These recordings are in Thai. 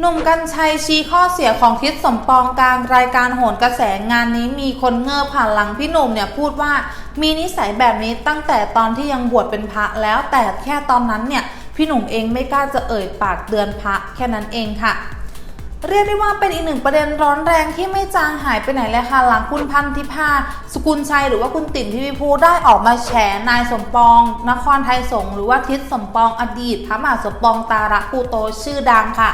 หนุ่มกัญชัยชี้ข้อเสียของทิศสมปองกลางรายการโหนกระแสงานนี้มีคนเงือผ่านหลังพี่หนุ่มเนี่ยพูดว่ามีนิสัยแบบนี้ตั้งแต่ตอนที่ยังบวชเป็นพระแล้วแต่แค่ตอนนั้นเนี่ยพี่หนุ่มเองไม่กล้าจะเอ่ยปากเตือนพระแค่นั้นเองค่ะ เรียกได้ว่าเป็นอีกหนึ่งประเด็นร้อนแรงที่ไม่จางหายไปไหนเลยค่ะหลังคุณพันธิพาสกุลชัยหรือว่าคุณติ๋มทีวีภูได้ออกมาแฉนายสมปอง นครไทยสงหรือว่าทิศสมปองอดีตพระมหาสมปองตาระปูโตชื่อดังค่ะ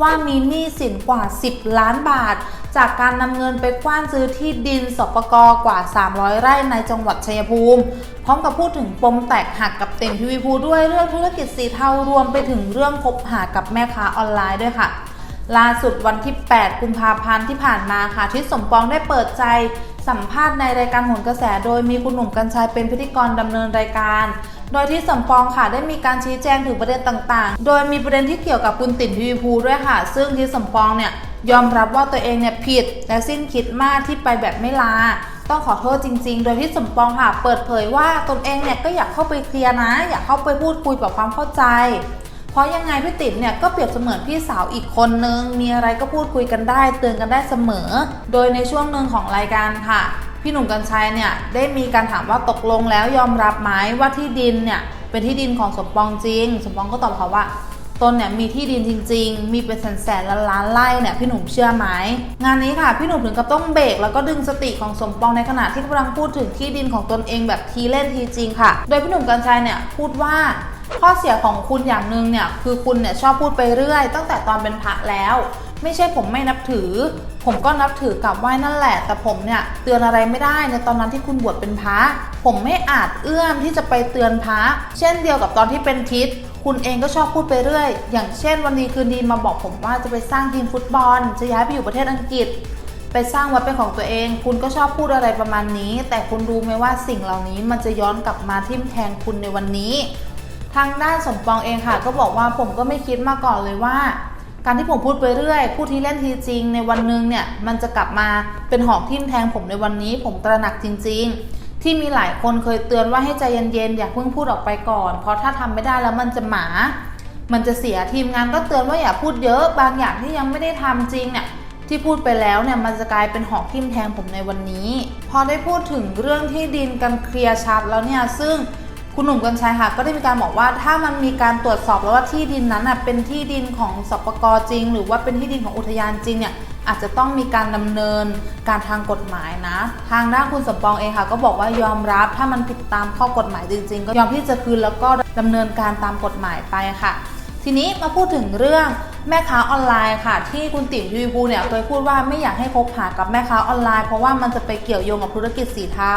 ว่ามีหนี้สินกว่า 10 ล้านบาท จากการนำเงินไปกว้านซื้อที่ดินสปกกว่า 300 ไร่ในจังหวัดชัยภูมิ พร้อมกับพูดถึงปมแตกหักกับเต็มทีวีภูด้วยเรื่องธุรกิจสีเทารวมไปถึงเรื่องคบหากับแม่ค้าออนไลน์ด้วยค่ะล่าสุดวันที่ 8 กุมภาพันธ์ที่ผ่านมาค่ะทิศสมปองได้เปิดใจสัมภาษณ์ในรายการหนกระแส โดยมีคุณหนุ่มกัญชัยเป็นพิธีกรดำเนินรายการ โดยที่สมปองค่ะได้มีการชี้แจงถึงประเด็นต่างๆ โดยมีประเด็นที่เกี่ยวกับคุณติ๋มทีวีภูด้วยค่ะ ซึ่งทิศสมปองเนี่ยยอมรับว่าตัวเองเนี่ยผิด และสิ้นคิดมากที่ไปแบบไม่ลา ต้องขอโทษจริง ๆ โดยที่สมปองค่ะเปิดเผยว่าตนเองเนี่ยก็อยากเข้าไปเคลียร์นะ อยากเข้าไปพูดคุยปรับความเข้าใจ เพราะยังไงพี่ติ๋มเนี่ยก็เปรียบเสมือนพี่สาวอีกคนนึง มีอะไรก็พูดคุยกันได้เตือนกันได้เสมอ โดยในช่วงหนึ่งของรายการค่ะ พี่หนุ่มกัญชัยเนี่ยได้มีการถามว่าตกลงแล้วยอมรับไหมว่าที่ดินเนี่ยเป็นที่ดินของสมปองจริง สมปองก็ตอบเขาว่าตนเนี่ยมีที่ดินจริง ๆ มีเป็นแสนแสนล้านล้านไร่เนี่ยพี่หนุ่มเชื่อไหมงานนี้ค่ะพี่หนุ่มถึงกับต้องเบรกแล้วก็ดึงสติของสมปองในขณะที่กำลังพูดถึงที่ดินของตนเองแบบทีเล่นทีจริงค่ะ โดยพี่หนุ่มกัญชัยเนี่ยพูดว่าข้อเสียของคุณอย่างหนึ่งเนี่ยคือคุณเนี่ยชอบพูดไปเรื่อย ตั้งแต่ตอนเป็นพระแล้ว ไม่ใช่ผมไม่นับถือ ผมก็นับถือกับไหว้นั่นแหละ แต่ผมเนี่ยเตือนอะไรไม่ได้ในตอนนั้นที่คุณบวชเป็นพระผมไม่อาจเอื้อมที่จะไปเตือนพระเช่นเดียวกับตอนที่เป็นทิศคุณเองก็ชอบพูดไปเรื่อย อย่างเช่น วันดีคืนดีมาบอกผมว่าจะไปสร้างทีมฟุตบอล จะย้ายไปอยู่ประเทศอังกฤษ ไปสร้างวัดเป็นของตัวเอง คุณก็ชอบพูดอะไรประมาณนี้ แต่คุณรู้ไหมว่าสิ่งเหล่านี้มันจะย้อนกลับมาทิ่มแทงคุณในวันนี้ ทางด้านสมปองเองค่ะ ก็บอกว่าผมก็ไม่คิดมาก่อนเลยว่า การที่ผมพูดไปเรื่อยพูดที่เล่นทีจริงในวันหนึ่งเนี่ยมันจะกลับมาเป็นหอกทิ่มแทงผมในวันนี้ ผมตระหนักจริง ๆ ที่มีหลายคนเคยเตือนว่าให้ใจเย็นๆอย่าเพิ่งพูดออกไปก่อน เพราะถ้าทำไม่ได้แล้วมันจะหมา มันจะเสียทีมงานก็เตือนว่าอย่าพูดเยอะบางอย่างที่ยังไม่ได้ทำจริงเนี่ยที่พูดไปแล้วเนี่ยมันจะกลายเป็นหอกทิ่มแทงผมในวันนี้ พอได้พูดถึงเรื่องที่ดินกันเคลียร์ชัดแล้วเนี่ยซึ่ง คุณหนุ่มกัญชัยค่ะก็ได้มีการบอกว่าถ้ามันมีการตรวจสอบแล้วว่าที่ดินนั้นเป็นที่ดินของสปกจริง หรือว่าเป็นที่ดินของอุทยานจริงเนี่ยอาจจะต้องมีการดำเนินการทางกฎหมายนะ ทางด้านคุณสมปองเองค่ะ ก็บอกว่ายอมรับถ้ามันผิดตามข้อกฎหมายจริง ๆ ก็ยอมที่จะคืนแล้วก็ดำเนินการตามกฎหมายไปค่ะ ทีนี้มาพูดถึงเรื่องแม่ค้าออนไลน์ค่ะ ที่คุณติ๋มทีวีภูเนี่ยเคยพูดว่าไม่อยากให้คบหากับแม่ค้าออนไลน์เพราะว่ามันจะไปเกี่ยวโยงกับธุรกิจสีเทา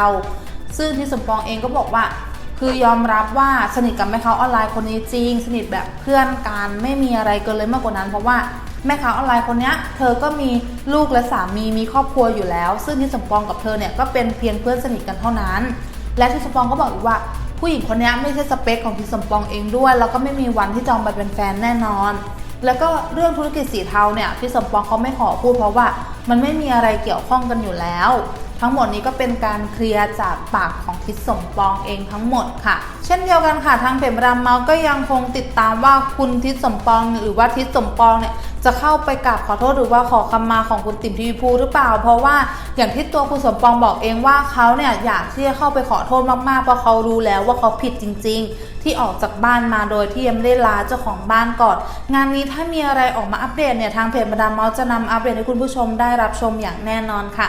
ซึ่งที่สมปองเองก็บอกว่า คือยอมรับว่าสนิทกับแม่ค้าออนไลน์คนนี้จริง สนิทแบบเพื่อนกันไม่มีอะไรเกินเลยมากกว่านั้น เพราะว่าแม่ค้าออนไลน์คนนี้เธอก็มีลูกและสามีมีครอบครัวอยู่แล้ว ซึ่งที่สมปองกับเธอเนี่ยก็เป็นเพียงเพื่อนสนิทกันเท่านั้น และที่สมปองก็บอกอีกว่าผู้หญิงคนนี้ไม่ใช่สเปคของทิศสมปองเองด้วย แล้วก็ไม่มีวันที่จอาไปเป็นแฟนแน่นอน แล้วก็เรื่องธุรกิจสีเทาเนี่ยทิศสมปองเขาไม่ขอพูดเพราะว่า มันไม่มีอะไรเกี่ยวข้องกันอยู่แล้ว ทั้งหมดนี้ก็เป็นการเคลียร์จากปากของทิศสมปองเองทั้งหมดค่ะ เช่นเดียวกันค่ะทางเพจรามเมาก็ยังคงติดตามว่าคุณทิศสมปองหรือว่าทิศสมปองเนี่ยจะเข้าไปกราบขอโทษหรือว่าขอคำมาของคุณติ๋มทีวีภูหรือเปล่า เพราะว่าอย่างที่ตัวคุณสมปองบอกเองว่าเขาเนี่ยอยากที่จะเข้าไปขอโทษมากๆเพราะเขารู้แล้วว่าเขาผิดจริง ๆ ที่ออกจากบ้านมาโดยที่ยังไม่ได้ลาเจ้าของบ้านก่อน งานนี้ถ้ามีอะไรออกมาอัปเดตเนี่ยทางเพจมาดามเมาส์จะนำอัปเดตให้คุณผู้ชมได้รับชมอย่างแน่นอนค่ะ